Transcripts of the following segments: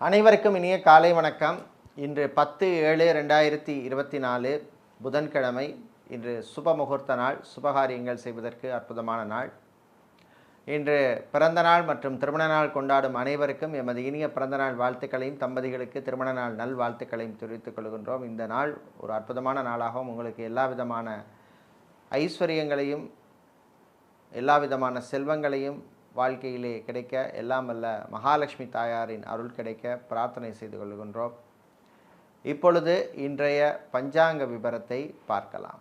அனைவருக்கும் இனிய காலை வணக்கம். இன்று பத்து ஏழு ரெண்டாயிரத்தி இருபத்தி நாலு புதன்கிழமை. இன்று சுப முகூர்த்த நாள் சுபகாரியங்கள் செய்வதற்கு அற்புதமான நாள். இன்று பிறந்த நாள் மற்றும் திருமண நாள் கொண்டாடும் அனைவருக்கும் எமது இனிய பிறந்த நாள் வாழ்த்துக்களையும் தம்பதிகளுக்கு திருமண நாள் நல் வாழ்த்துக்களையும் தெரிவித்துக் கொள்கின்றோம். இந்த நாள் ஒரு அற்புதமான நாளாகவும் உங்களுக்கு எல்லா விதமான ஐஸ்வர்யங்களையும் எல்லா விதமான செல்வங்களையும் வாழ்க்கையிலே கிடைக்க எல்லாம் அல்ல மகாலட்சுமி தாயாரின் அருள் கிடைக்க பிரார்த்தனை செய்து கொள்கின்றோம். இப்பொழுது இன்றைய பஞ்சாங்க விபரத்தை பார்க்கலாம்.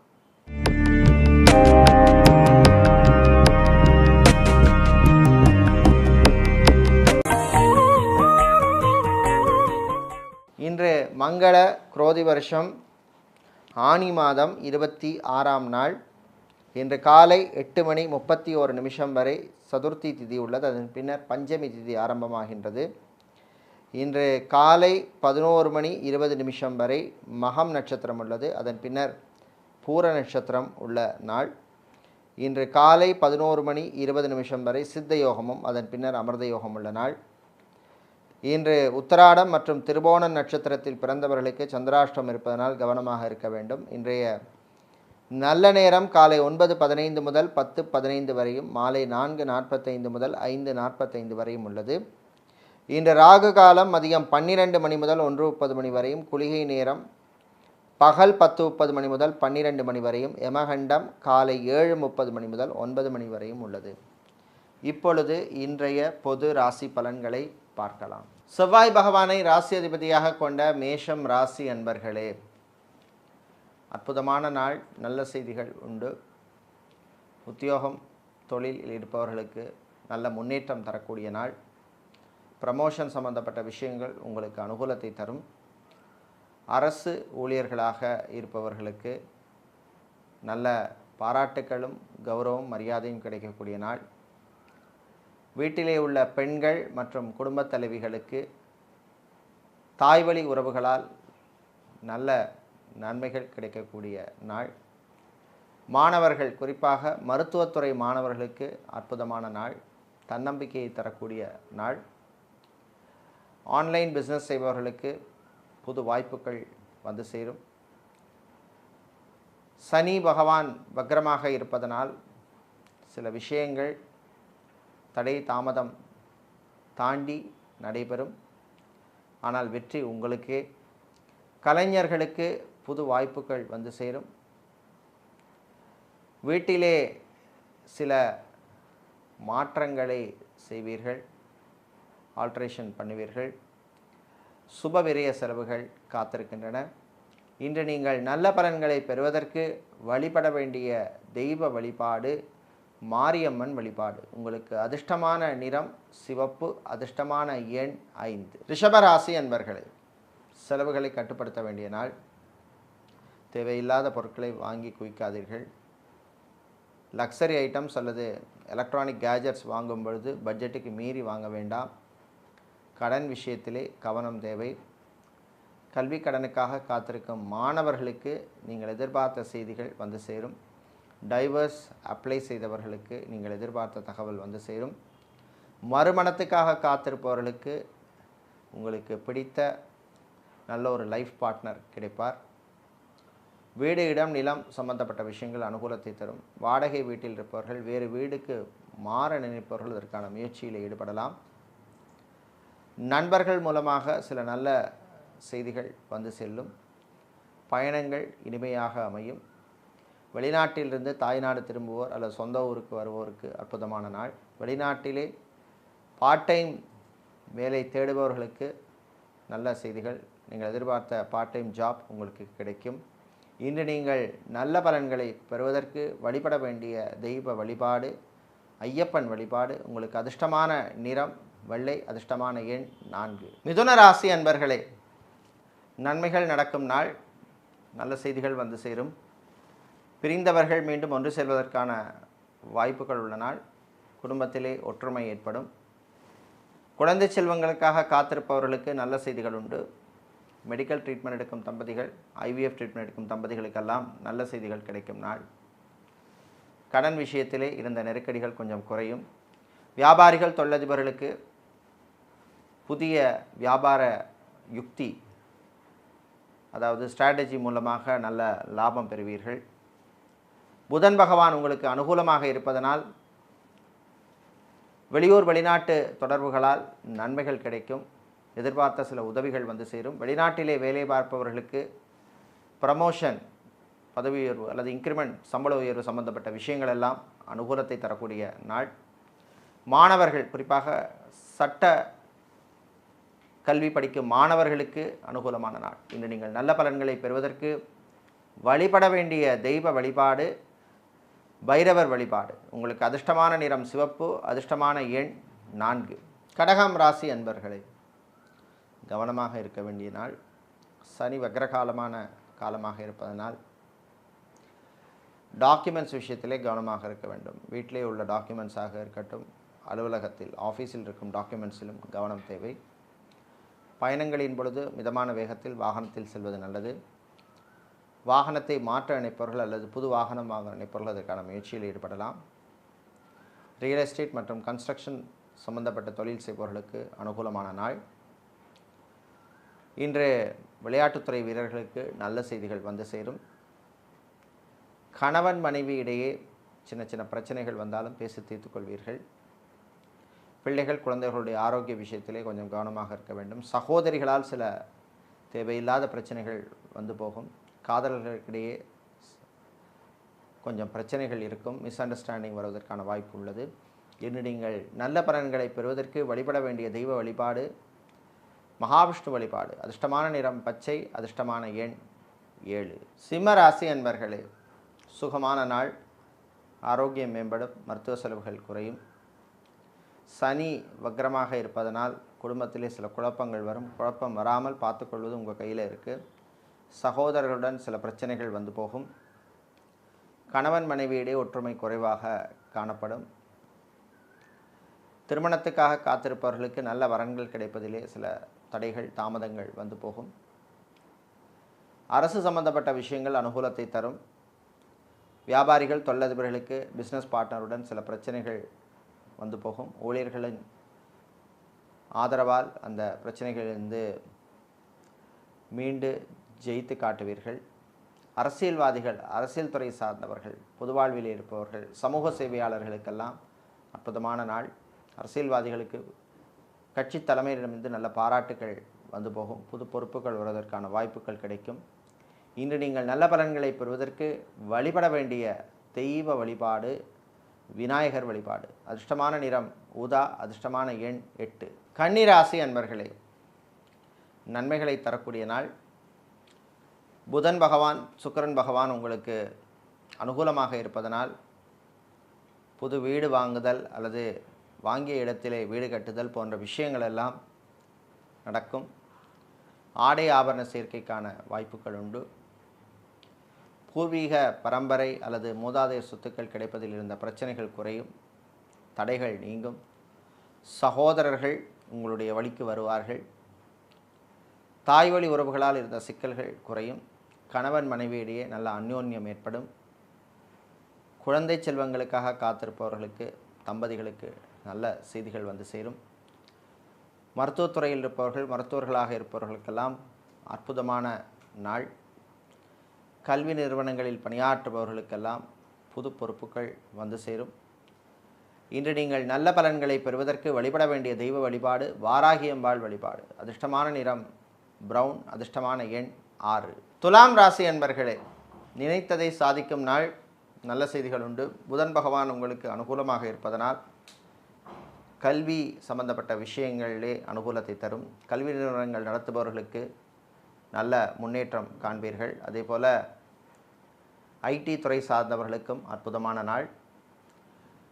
இன்று மங்கள குரோதி வருஷம் ஆனி மாதம் இருபத்தி ஆறாம் நாள். இன்று காலை எட்டு மணி முப்பத்தி ஒரு நிமிஷம் வரை சதுர்த்தி திதி உள்ளது. அதன் பின்னர் பஞ்சமி திதி ஆரம்பமாகின்றது. இன்று காலை பதினோரு மணி இருபது நிமிஷம் வரை மகம் நட்சத்திரம் உள்ளது. அதன் பின்னர் பூர நட்சத்திரம் உள்ள நாள். இன்று காலை பதினோரு மணி இருபது நிமிஷம் வரை சித்த யோகமும் அதன் பின்னர் அமிர்த யோகம் உள்ள நாள். இன்று உத்தராடம் மற்றும் திருபோண நட்சத்திரத்தில் பிறந்தவர்களுக்கு சந்திராஷ்டம் இருப்பதனால் கவனமாக இருக்க வேண்டும். இன்றைய நல்ல நேரம் காலை ஒன்பது பதினைந்து முதல் பத்து பதினைந்து வரையும் மாலை நான்கு நாற்பத்தைந்து முதல் ஐந்து நாற்பத்தைந்து வரையும் உள்ளது. இன்று ராகு காலம் மதியம் பன்னிரெண்டு மணி முதல் ஒன்று முப்பது மணி வரையும் குளிகை நேரம் பகல் பத்து முப்பது மணி முதல் பன்னிரெண்டு மணி வரையும் எமகண்டம் காலை ஏழு முப்பது மணி முதல் ஒன்பது மணி வரையும் உள்ளது. இப்பொழுது இன்றைய பொது ராசி பலன்களை பார்க்கலாம். செவ்வாய் பகவானை ராசி அதிபதியாக கொண்ட மேஷம் ராசி அன்பர்களே அற்புதமான நாள் நல்ல செய்திகள் உண்டு. உத்தியோகம் தொழிலில் இருப்பவர்களுக்கு நல்ல முன்னேற்றம் தரக்கூடிய நாள். ப்ரமோஷன் சம்பந்தப்பட்ட விஷயங்கள் உங்களுக்கு அனுகூலத்தை தரும். அரசு ஊழியர்களாக இருப்பவர்களுக்கு நல்ல பாராட்டுக்களும் கௌரவம் மரியாதையும் கிடைக்கக்கூடிய நாள். வீட்டிலே உள்ள பெண்கள் மற்றும் குடும்பத் தலைவிகளுக்கு தாய்வழி உறவுகளால் நல்ல நன்மைகள் கிடைக்கக்கூடிய நாள். மாணவர்கள் குறிப்பாக மருத்துவத்துறை மாணவர்களுக்கு அற்புதமான நாள். தன்னம்பிக்கையை தரக்கூடிய நாள். ஆன்லைன் பிஸ்னஸ் செய்பவர்களுக்கு புது வாய்ப்புகள் வந்து சேரும். சனி பகவான் வக்ரமாக இருப்பதனால் சில விஷயங்கள் தடை தாமதம் தாண்டி நடைபெறும். ஆனால் வெற்றி உங்களுக்கே. கலைஞர்களுக்கு புது வாய்ப்புகள் வந்து சேரும். வீட்டிலே சில மாற்றங்களை செய்வீர்கள் ஆல்ட்ரேஷன் பண்ணுவீர்கள். சுபவிரய செலவுகள் காத்திருக்கின்றன. இன்று நீங்கள் நல்ல பலன்களை பெறுவதற்கு வழிபட வேண்டிய தெய்வ வழிபாடு மாரியம்மன் வழிபாடு. உங்களுக்கு அதிர்ஷ்டமான நிறம் சிவப்பு அதிர்ஷ்டமான எண் ஐந்து. ரிஷபராசி அன்பர்களே செலவுகளை கட்டுப்படுத்த வேண்டிய நாள். தேவையில்லாத பொருட்களை வாங்கி குவிக்காதீர்கள். லக்ஸரி ஐட்டம்ஸ் அல்லது எலக்ட்ரானிக் கேஜெட்ஸ் வாங்கும் பொழுது பட்ஜெட்டுக்கு மீறி வாங்க வேண்டாம். கடன் விஷயத்திலே கவனம் தேவை. கல்வி கடனுக்காக காத்திருக்கும் மாணவர்களுக்கு நீங்கள் எதிர்பார்த்த செய்திகள் வந்து சேரும். டைவர்ஸ் அப்ளை செய்தவர்களுக்கு நீங்கள் எதிர்பார்த்த தகவல் வந்து சேரும். மறுமணத்துக்காக காத்திருப்பவர்களுக்கு உங்களுக்கு பிடித்த நல்ல ஒரு லைஃப் பார்ட்னர் கிடைப்பார். வீடு இடம் நிலம் சம்பந்தப்பட்ட விஷயங்கள் அனுகூலத்தை தரும். வாடகை வீட்டில் இருப்பவர்கள் வேறு வீடுக்கு மாற நினைப்பவர்கள் இதற்கான முயற்சியில் ஈடுபடலாம். நண்பர்கள் மூலமாக சில நல்ல செய்திகள் வந்து செல்லும். பயணங்கள் இனிமையாக அமையும். வெளிநாட்டிலிருந்து தாய்நாடு திரும்புவோர் அல்லது சொந்த ஊருக்கு வருவோருக்கு அற்புதமான நாள். வெளிநாட்டிலே பார்ட் டைம் வேலை தேடுபவர்களுக்கு நல்ல செய்திகள். நீங்கள் எதிர்பார்த்த பார்ட் டைம் ஜாப் உங்களுக்கு கிடைக்கும். இன்று நீங்கள் நல்ல பலன்களை பெறுவதற்கு வழிபட வேண்டிய தெய்வ வழிபாடு ஐயப்பன் வழிபாடு உங்களுக்கு அதிர்ஷ்டமான நிறம் வெள்ளை அதிர்ஷ்டமான எண் நான்கு. மிதுன ராசி அன்பர்களே நன்மைகள் நடக்கும் நாள் நல்ல செய்திகள் வந்து சேரும். பிரிந்தவர்கள் மீண்டும் ஒன்று செல்வதற்கான வாய்ப்புகள் உள்ள நாள் குடும்பத்திலே ஒற்றுமை ஏற்படும். குழந்தை செல்வங்களுக்காக காத்திருப்பவர்களுக்கு நல்ல செய்திகள் உண்டு. மெடிக்கல் ட்ரீட்மெண்ட் எடுக்கும் தம்பதிகள் ஐவிஎஃப் ட்ரீட்மெண்ட் எடுக்கும் தம்பதிகளுக்கெல்லாம் நல்ல செய்திகள் கிடைக்கும் நாள். கடன் விஷயத்திலே இருந்த நெருக்கடிகள் கொஞ்சம் குறையும். வியாபாரிகள் தொழிலதிபர்களுக்கு புதிய வியாபார யுக்தி அதாவது ஸ்ட்ராட்டஜி மூலமாக நல்ல லாபம் பெறுவீர்கள். புதன் பகவான் உங்களுக்கு அனுகூலமாக இருப்பதனால் வெளியூர் வெளிநாட்டு தொடர்புகளால் நன்மைகள் கிடைக்கும். எதிர்பார்த்த சில உதவிகள் வந்து சேரும். வெளிநாட்டிலே வேலை பார்ப்பவர்களுக்கு ப்ரமோஷன் பதவி உயர்வு அல்லது இன்க்ரிமெண்ட் சம்பள உயர்வு சம்பந்தப்பட்ட விஷயங்கள் எல்லாம் அனுகூலத்தை தரக்கூடிய நாள். மாணவர்கள் குறிப்பாக சட்ட கல்வி படிக்கும் மாணவர்களுக்கு அனுகூலமான நாள். இன்று நீங்கள் நல்ல பலன்களை பெறுவதற்கு வழிபட வேண்டிய தெய்வ வழிபாடு பைரவர் வழிபாடு. உங்களுக்கு அதிர்ஷ்டமான நிறம் சிவப்பு அதிர்ஷ்டமான எண் நான்கு. கடகம் ராசி அன்பர்களே கவனமாக இருக்க வேண்டிய நாள். சனி வக்ரகாலமான காலமாக இருப்பதனால் டாக்குமெண்ட்ஸ் விஷயத்திலே கவனமாக இருக்க வேண்டும். வீட்டிலே உள்ள டாக்குமெண்ட்ஸாக இருக்கட்டும் அலுவலகத்தில் ஆஃபீஸில் இருக்கும் டாக்குமெண்ட்ஸிலும் கவனம் தேவை. பயணங்களின் பொழுது மிதமான வேகத்தில் வாகனத்தில் செல்வது நல்லது. வாகனத்தை மாற்ற நினைப்பவர்கள் அல்லது புது வாகனம் வாங்க நினைப்பவர்கள் அதற்கான முயற்சியில் ஈடுபடலாம். ரியல் எஸ்டேட் மற்றும் கன்ஸ்ட்ரக்ஷன் சம்பந்தப்பட்ட தொழில் செய்பவர்களுக்கு அனுகூலமான நாள். இன்று விளையாட்டுத்துறை வீரர்களுக்கு நல்ல செய்திகள் வந்து சேரும். கணவன் மனைவி இடையே சின்ன சின்ன பிரச்சனைகள் வந்தாலும் பேசி தீர்த்து கொள்வீர்கள். பிள்ளைகள் குழந்தைகளுடைய ஆரோக்கிய விஷயத்திலே கொஞ்சம் கவனமாக இருக்க வேண்டும். சகோதரிகளால் சில தேவையில்லாத பிரச்சனைகள் வந்து போகும். காதலர்களுக்கிடையே கொஞ்சம் பிரச்சனைகள் இருக்கும். மிஸ் அண்டர்ஸ்டாண்டிங் வருவதற்கான வாய்ப்பு உள்ளது. இன்று நீங்கள் நல்ல பலன்களை பெறுவதற்கு வழிபட வேண்டிய தெய்வ வழிபாடு மகாவிஷ்ணு வழிபாடு. அதிர்ஷ்டமான நிறம் பச்சை அதிர்ஷ்டமான எண் ஏழு. சிம்மராசி அன்பர்களே சுகமான நாள் ஆரோக்கியம் மேம்படும் மருத்துவ செலவுகள் குறையும். சனி வக்ரமாக இருப்பதனால் குடும்பத்திலே சில குழப்பங்கள் வரும். குழப்பம் வராமல் பார்த்துக்கொள்வது உங்கள் கையில் இருக்குது சகோதரர்களுடன் சில பிரச்சனைகள் வந்து போகும். கணவன் மனைவியிடையே ஒற்றுமை குறைவாக காணப்படும். திருமணத்துக்காக காத்திருப்பவர்களுக்கு நல்ல வரன்கள் கிடைப்பதிலே சில தடைகள் தாமதங்கள் வந்து போகும். அரசு சம்பந்தப்பட்ட விஷயங்கள் அனுகூலத்தை தரும். வியாபாரிகள் தொழிலதிபர்களுக்கு பிஸ்னஸ் பார்ட்னருடன் சில பிரச்சனைகள் வந்து போகும். ஊழியர்களின் ஆதரவால் அந்த பிரச்சனைகளிலிருந்து மீண்டு ஜெயித்து காட்டுவீர்கள். அரசியல்வாதிகள் அரசியல் துறை சார்ந்தவர்கள் பொதுவாழ்வில் இருப்பவர்கள் சமூக சேவையாளர்களுக்கெல்லாம் அற்புதமான நாள். அரசியல்வாதிகளுக்கு கட்சி தலைமையிடமிருந்து நல்ல பாராட்டுகள் வந்து போகும். புது பொறுப்புகள் வருவதற்கான வாய்ப்புகள் கிடைக்கும். இன்று நீங்கள் நல்ல பலன்களை பெறுவதற்கு வழிபட வேண்டிய தெய்வ வழிபாடு விநாயகர் வழிபாடு. அதிர்ஷ்டமான நிறம் உதா அதிர்ஷ்டமான எண் எட்டு. கன்னிராசி அன்பர்களே நன்மைகளை தரக்கூடிய நாள். புதன் பகவான் சுக்கரன் பகவான் உங்களுக்கு அனுகூலமாக இருப்பதனால் புது வீடு வாங்குதல் அல்லது வாங்கிய இடத்திலே வீடு கட்டுதல் போன்ற விஷயங்கள் எல்லாம் நடக்கும். ஆடை ஆபரண சேர்க்கைக்கான வாய்ப்புகள் உண்டு. பூர்வீக பரம்பரை அல்லது மூதாதையர் சொத்துக்கள் கிடைப்பதில் இருந்த பிரச்சனைகள் குறையும். தடைகள் நீங்கும். சகோதரர்கள் உங்களுடைய வழிக்கு வருவார்கள். தாய் வழி உறவுகளால் இருந்த சிக்கல்கள் குறையும். கணவன் மனைவியிடையே நல்ல அந்யோன்யம் ஏற்படும். குழந்தை செல்வங்களுக்காக காத்திருப்பவர்களுக்கு தம்பதிகளுக்கு நல்ல செய்திகள் வந்து சேரும். மருத்துவத்துறையில் இருப்பவர்கள் மருத்துவர்களாக இருப்பவர்களுக்கெல்லாம் அற்புதமான நாள். கல்வி நிறுவனங்களில் பணியாற்றுபவர்களுக்கெல்லாம் புது பொறுப்புகள் வந்து சேரும். இன்று நீங்கள் நல்ல பலன்களை பெறுவதற்கு வழிபட வேண்டிய தெய்வ வழிபாடு வாராகியம்பாள் வழிபாடு. அதிர்ஷ்டமான நிறம் பிரவுன் அதிர்ஷ்டமான எண் ஆறு. துலாம் ராசி என்பர்களே நினைத்ததை சாதிக்கும் நாள் நல்ல செய்திகள் உண்டு. புதன் பகவான் உங்களுக்கு அனுகூலமாக இருப்பதனால் கல்வி சம்பந்தப்பட்ட விஷயங்களிலே அனுகூலத்தை தரும். கல்வி நிறுவனங்கள் நடத்துபவர்களுக்கு நல்ல முன்னேற்றம் காண்பீர்கள். அதே போல் ஐடி துறை சார்ந்தவர்களுக்கும் அற்புதமான நாள்.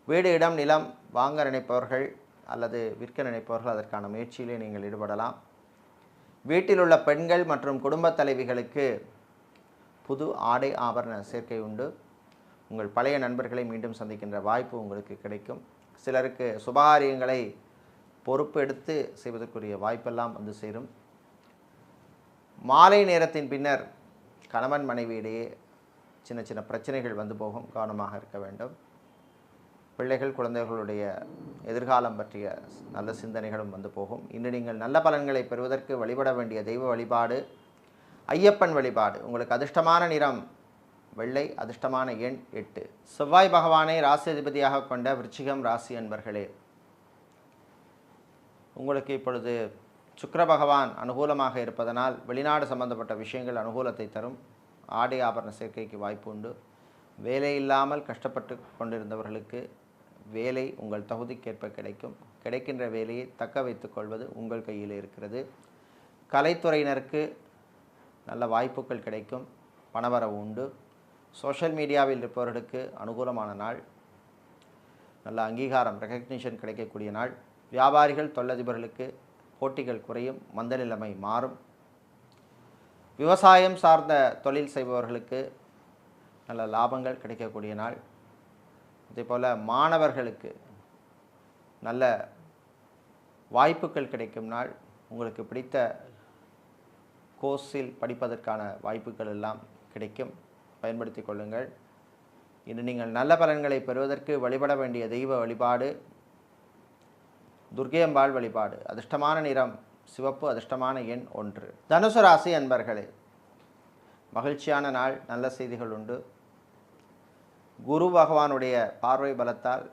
வீடு இடம் நிலம் வாங்க நினைப்பவர்கள் அல்லது விற்க நினைப்பவர்கள் அதற்கான முயற்சியிலே நீங்கள் ஈடுபடலாம். வீட்டில் உள்ள பெண்கள் மற்றும் குடும்பத் தலைவிகளுக்கு புது ஆடை ஆபரண சேர்க்கை உண்டு. உங்கள் பழைய நண்பர்களை மீண்டும் சந்திக்கின்ற வாய்ப்பு உங்களுக்கு கிடைக்கும். சிலருக்கு சுபகாரியங்களை பொறுப்பெடுத்து செய்வதற்குரிய வாய்ப்பெல்லாம் வந்து சேரும். மாலை நேரத்தின் பின்னர் கணவன் மனைவியிடையே சின்ன சின்ன பிரச்சனைகள் வந்து போகும் கவனமாக இருக்க வேண்டும். பிள்ளைகள் குழந்தைகளுடைய எதிர்காலம் பற்றிய நல்ல சிந்தனைகளும் வந்து போகும். இன்று நீங்கள் நல்ல பலன்களை பெறுவதற்கு வழிபட வேண்டிய தெய்வ வழிபாடு ஐயப்பன் வழிபாடு உங்களுக்கு அதிர்ஷ்டமான நிறம் வெள்ளை அதிர்ஷ்டமான எண் எட்டு. செவ்வாய் பகவானை ராசி அதிபதியாக கொண்ட விருச்சிகம் ராசி அன்பர்களே உங்களுக்கு இப்பொழுது சுக்கர பகவான் அனுகூலமாக இருப்பதனால் வெளிநாடு சம்பந்தப்பட்ட விஷயங்கள் அனுகூலத்தை தரும். ஆடை ஆபரண சேர்க்கைக்கு வாய்ப்பு உண்டு. வேலை இல்லாமல் கஷ்டப்பட்டு கொண்டிருந்தவர்களுக்கு வேலை உங்கள் தகுதிக்கேற்ப கிடைக்கும். கிடைக்கின்ற வேலையை தக்க வைத்துக் கொள்வது உங்கள் கையில் இருக்கிறது. கலைத்துறையினருக்கு நல்ல வாய்ப்புகள் கிடைக்கும். பணவரவு உண்டு. சோஷியல் மீடியாவில் இருப்பவர்களுக்கு அனுகூலமான நாள். நல்ல அங்கீகாரம் ரெகக்னிஷன் கிடைக்கக்கூடிய நாள். வியாபாரிகள் தொழிலதிபர்களுக்கு போட்டிகள் குறையும் மந்த நிலைமை மாறும். விவசாயம் சார்ந்த தொழில் செய்பவர்களுக்கு நல்ல லாபங்கள் கிடைக்கக்கூடிய நாள். அதே போல் மாணவர்களுக்கு நல்ல வாய்ப்புகள் கிடைக்கும் நாள். உங்களுக்கு பிடித்த கோர்ஸில் படிப்பதற்கான வாய்ப்புகள் எல்லாம் கிடைக்கும். பயன்படுத்தி கொள்ளுங்கள். இன்று நீங்கள் நல்ல பலன்களை பெறுவதற்கு வழிபட வேண்டிய தெய்வ வழிபாடு துர்கையம்பாள் வழிபாடு அதிர்ஷ்டமான நிறம் சிவப்பு அதிர்ஷ்டமான எண் ஒன்று. தனுசு ராசி அன்பர்களே மகிழ்ச்சியான நாள் நல்ல செய்திகள் உண்டு. குரு பகவானுடைய பார்வை பலத்தால்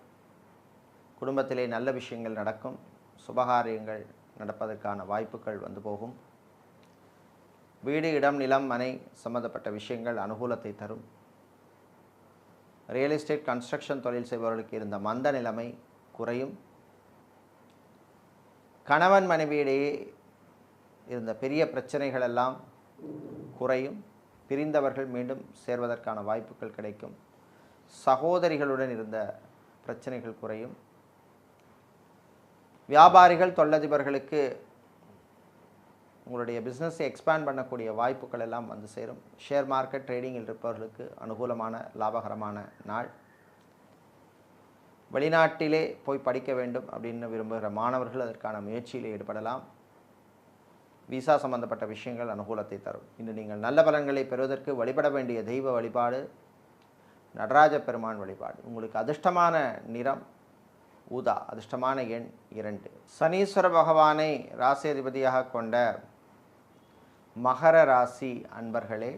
குடும்பத்திலே நல்ல விஷயங்கள் நடக்கும் சுபகாரியங்கள் நடப்பதற்கான வாய்ப்புகள் வந்து போகும். வீடு இடம் நிலம் மனை சம்பந்தப்பட்ட விஷயங்கள் அனுகூலத்தை தரும். ரியல் எஸ்டேட் கன்ஸ்ட்ரக்ஷன் தொழில் செய்பவர்களுக்கு இருந்த மந்த நிலைமை குறையும். கணவன் மனைவியிடையே இருந்த பெரிய பிரச்சனைகள் எல்லாம் குறையும். பிரிந்தவர்கள் மீண்டும் சேர்வதற்கான வாய்ப்புகள் கிடைக்கும். சகோதரிகளுடன் இருந்த பிரச்சனைகள் குறையும். வியாபாரிகள் தொழிலதிபர்களுக்கு உங்களுடைய பிஸ்னஸை எக்ஸ்பேண்ட் பண்ணக்கூடிய வாய்ப்புகள் எல்லாம் வந்து சேரும். ஷேர் மார்க்கெட் ட்ரேடிங்கில் இருப்பவர்களுக்கு அனுகூலமான லாபகரமான நாள். வெளிநாட்டிலே போய் படிக்க வேண்டும் அப்படின்னு விரும்புகிற மாணவர்கள் அதற்கான முயற்சியில் ஈடுபடலாம். விசா சம்பந்தப்பட்ட விஷயங்கள் அனுகூலத்தை தரும். இன்று நீங்கள் நல்ல பலன்களை பெறுவதற்கு வழிபட வேண்டிய தெய்வ வழிபாடு நடராஜ பெருமான் வழிபாடு. உங்களுக்கு அதிர்ஷ்டமான நிறம் ஊதா அதிர்ஷ்டமான எண் இரண்டு. சனீஸ்வர பகவானை ராசி அதிபதியாக கொண்ட மகர ராசி அன்பர்களே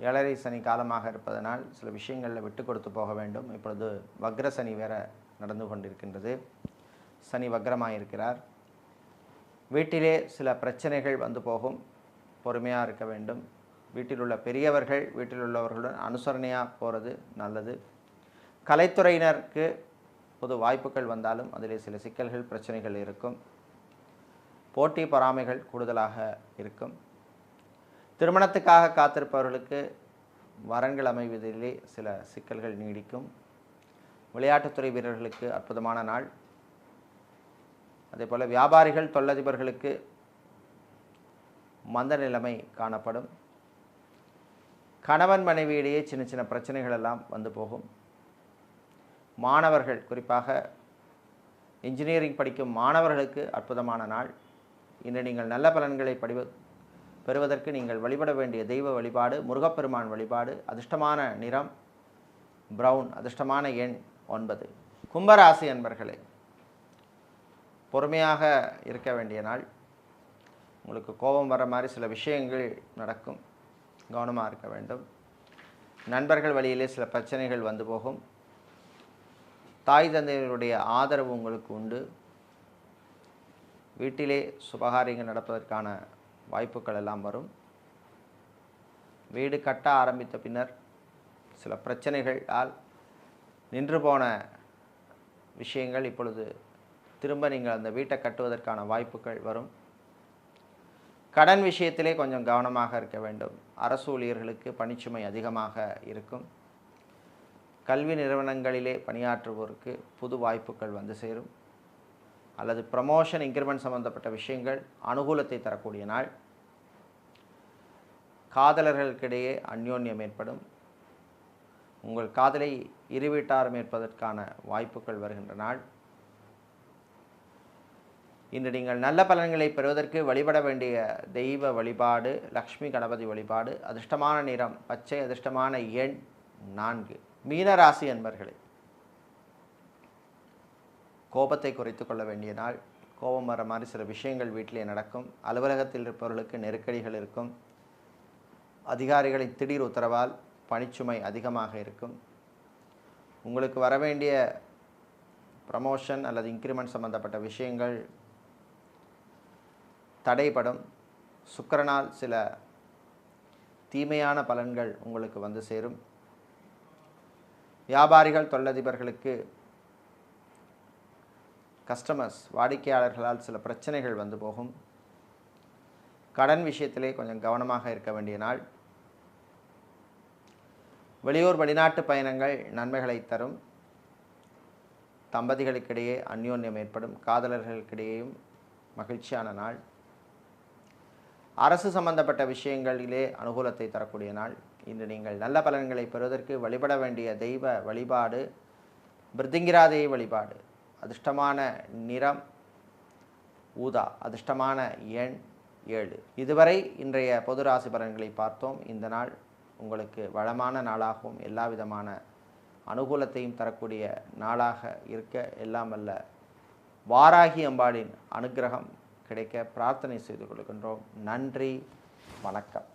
ஏழரை சனி காலமாக இருப்பதனால் சில விஷயங்களில் விட்டு கொடுத்து போக வேண்டும். இப்பொழுது வக்ர சனி வேற நடந்து கொண்டிருக்கின்றது. சனி வக்ரமாக இருக்கிறார் வீட்டிலே சில பிரச்சனைகள் வந்து போகும். பொறுமையாக இருக்க வேண்டும். வீட்டில் உள்ள பெரியவர்கள் வீட்டில் உள்ளவர்களுடன் அனுசரணையாக போகிறது நல்லது. கலைத்துறையினருக்கு பொது வாய்ப்புகள் வந்தாலும் அதிலே சில சிக்கல்கள் பிரச்சனைகள் இருக்கும். போட்டி பொறாமைகள் கூடுதலாக இருக்கும். திருமணத்துக்காக காத்திருப்பவர்களுக்கு வரன்கள் அமைவதிலே சில சிக்கல்கள் நீடிக்கும். விளையாட்டுத்துறை வீரர்களுக்கு அற்புதமான நாள். அதே போல் வியாபாரிகள் தொழிலதிபர்களுக்கு மந்த நிலைமை காணப்படும். கணவன் மனைவியிடையே சின்ன சின்ன பிரச்சனைகள் எல்லாம் வந்து போகும். மாணவர்கள் குறிப்பாக இன்ஜினியரிங் படிக்கும் மாணவர்களுக்கு அற்புதமான நாள். இன்று நீங்கள் நல்ல பலன்களை படிவ பெறுவதற்கு நீங்கள் வழிபட வேண்டிய தெய்வ வழிபாடு முருகப்பெருமான் வழிபாடு அதிர்ஷ்டமான நிறம் பிரவுன் அதிர்ஷ்டமான எண் ஒன்பது. கும்பராசி அன்பர்களே பொறுமையாக இருக்க வேண்டிய நாள். உங்களுக்கு கோபம் வர மாதிரி சில விஷயங்கள் நடக்கும். கவனமாக இருக்க வேண்டும். நண்பர்கள் வழியிலே சில பிரச்சனைகள் வந்து போகும். தாய் தந்தையருடைய ஆதரவு உங்களுக்கு உண்டு. வீட்டிலே சுபகாரியங்கள் நடப்பதற்கான வாய்ப்புகள் எல்லாம் வரும். வீடு கட்ட ஆரம்பித்த பின்னர் சில பிரச்சனைகளால் நின்று போன விஷயங்கள் இப்பொழுது திரும்ப நீங்கள் அந்த வீட்டை கட்டுவதற்கான வாய்ப்புகள் வரும். கடன் விஷயத்திலே கொஞ்சம் கவனமாக இருக்க வேண்டும். அரசு ஊழியர்களுக்கு பணிச்சுமை அதிகமாக இருக்கும். கல்வி நிறுவனங்களிலே பணியாற்றுவோருக்கு புது வாய்ப்புகள் வந்து சேரும். அல்லது ப்ரமோஷன் இன்க்ரிமெண்ட் சம்பந்தப்பட்ட விஷயங்கள் அனுகூலத்தை தரக்கூடிய நாள். காதலர்களுக்கிடையே அந்யோன்யம் ஏற்படும். உங்கள் காதலை இரு வீட்டாரும் ஏற்பதற்கான வாய்ப்புகள் வருகின்ற நாள். இன்று நீங்கள் நல்ல பலன்களை பெறுவதற்கு வழிபட வேண்டிய தெய்வ வழிபாடு லக்ஷ்மி கணபதி வழிபாடு அதிர்ஷ்டமான நிறம் பச்சை அதிர்ஷ்டமான எண் நான்கு. மீனராசி என்பர்களே கோபத்தை குறைத்து கொள்ள வேண்டிய நாள். கோபம் வர மாதிரி சில விஷயங்கள் வீட்டிலே நடக்கும். அலுவலகத்தில் இருப்பவர்களுக்கு நெருக்கடிகள் இருக்கும். அதிகாரிகளின் திடீர் உத்தரவால் பணிச்சுமை அதிகமாக இருக்கும். உங்களுக்கு வர வேண்டிய ப்ரமோஷன் அல்லது இன்க்ரிமெண்ட் சம்பந்தப்பட்ட விஷயங்கள் தடைப்படும் சுக்கரனால் சில தீமையான பலன்கள் உங்களுக்கு வந்து சேரும். வியாபாரிகள் தொழிலதிபர்களுக்கு கஸ்டமர்ஸ் வாடிக்கையாளர்களால் சில பிரச்சனைகள் வந்து போகும். கடன் விஷயத்திலே கொஞ்சம் கவனமாக இருக்க வேண்டிய நாள். வெளியூர் வெளிநாட்டு பயணங்கள் நன்மைகளை தரும். தம்பதிகளுக்கிடையே அந்யோன்யம் ஏற்படும். காதலர்களுக்கிடையேயும் மகிழ்ச்சியான நாள். அரசு சம்பந்தப்பட்ட விஷயங்களிலே அனுகூலத்தை தரக்கூடிய நாள். இன்று நீங்கள் நல்ல பலன்களை பெறுவதற்கு வழிபட வேண்டிய தெய்வ வழிபாடு பிருத்திங்கிராதேவி வழிபாடு. அதிர்ஷ்டமான நிறம் ஊதா அதிர்ஷ்டமான எண் ஏழு. இதுவரை இன்றைய பொது ராசி பலன்களை பார்த்தோம். இந்த நாள் உங்களுக்கு வளமான நாளாகவும் எல்லா விதமான அனுகூலத்தையும் தரக்கூடிய நாளாக இருக்க எல்லாம் அல்ல வாராகி அம்பாளின் அனுக்கிரகம் கிடைக்க பிரார்த்தனை செய்து கொள்கின்றோம். நன்றி வணக்கம்.